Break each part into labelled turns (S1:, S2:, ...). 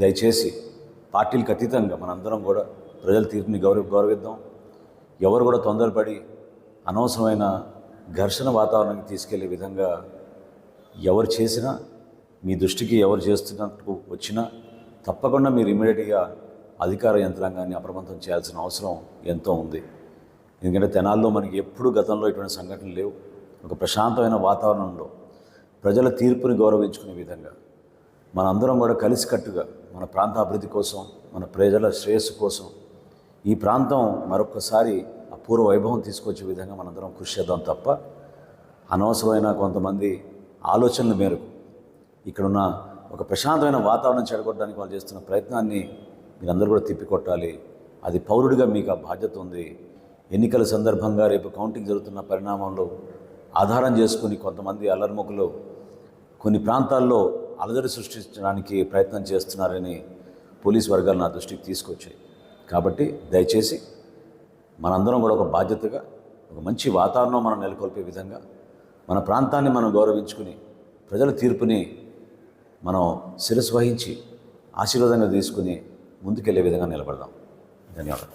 S1: దయచేసి పార్టీలకు అతీతంగా మనందరం కూడా ప్రజల తీర్పుని గౌరవ గౌరవిద్దాం. ఎవరు కూడా తొందరపడి అనవసరమైన ఘర్షణ వాతావరణానికి తీసుకెళ్ళే విధంగా ఎవరు చేసినా మీ దృష్టికి ఎవరు చేస్తున్నట్టు వచ్చినా తప్పకుండా మీరు ఇమీడియట్గా అధికార యంత్రాంగాన్ని అప్రమత్తం చేయాల్సిన అవసరం ఎంతో ఉంది. ఎందుకంటే తెనాల్లో మనకి ఎప్పుడు గతంలో ఇటువంటి సంఘటనలు లేవు. ఒక ప్రశాంతమైన వాతావరణంలో ప్రజల తీర్పుని గౌరవించుకునే విధంగా మనందరం కూడా కలిసికట్టుగా మన ప్రాంత అభివృద్ధి కోసం మన ప్రజల శ్రేయస్సు కోసం ఈ ప్రాంతం మరొకసారి అపూర్వ వైభవం తీసుకొచ్చే విధంగా మనందరం కృషి చేద్దాం తప్ప అనవసరమైన కొంతమంది ఆలోచనల మేరకు ఇక్కడున్న ఒక ప్రశాంతమైన వాతావరణం చెడగొట్టడానికి వాళ్ళు చేస్తున్న ప్రయత్నాన్ని మీరందరూ కూడా తిప్పికొట్టాలి. అది పౌరుడిగా మీకు ఆ బాధ్యత ఉంది. ఎన్నికల సందర్భంగా రేపు కౌంటింగ్ జరుగుతున్న పరిణామంలో ఆధారం చేసుకుని కొంతమంది అల్లర్ముఖులు కొన్ని ప్రాంతాల్లో అలజడి సృష్టించడానికి ప్రయత్నం చేస్తున్నారని పోలీస్ వర్గాలు నా దృష్టికి తీసుకొచ్చాయి. కాబట్టి దయచేసి మనందరం కూడా ఒక బాధ్యతగా ఒక మంచి వాతావరణం మనం నెలకొల్పే విధంగా మన ప్రాంతాన్ని మనం గౌరవించుకుని ప్రజల తీర్పుని మనం శిరస్సు వహించి ఆశీర్వాదంగా తీసుకుని ముందుకెళ్ళే విధంగా నిలబడదాం. ధన్యవాదాలు.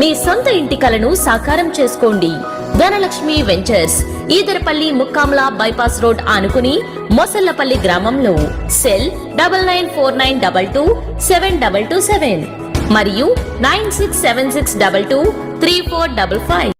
S2: మీ సొంత ఇంటి కలను సాకారం చేసుకోండి. Dhanalakshmi ventures Edarapalli Mukkamala bypass road ఆనుకుని మొసల్లపల్లి గ్రామంలో. Cell double nine four nine double two seven double two seven మరియు nine six seven six double two three four double five.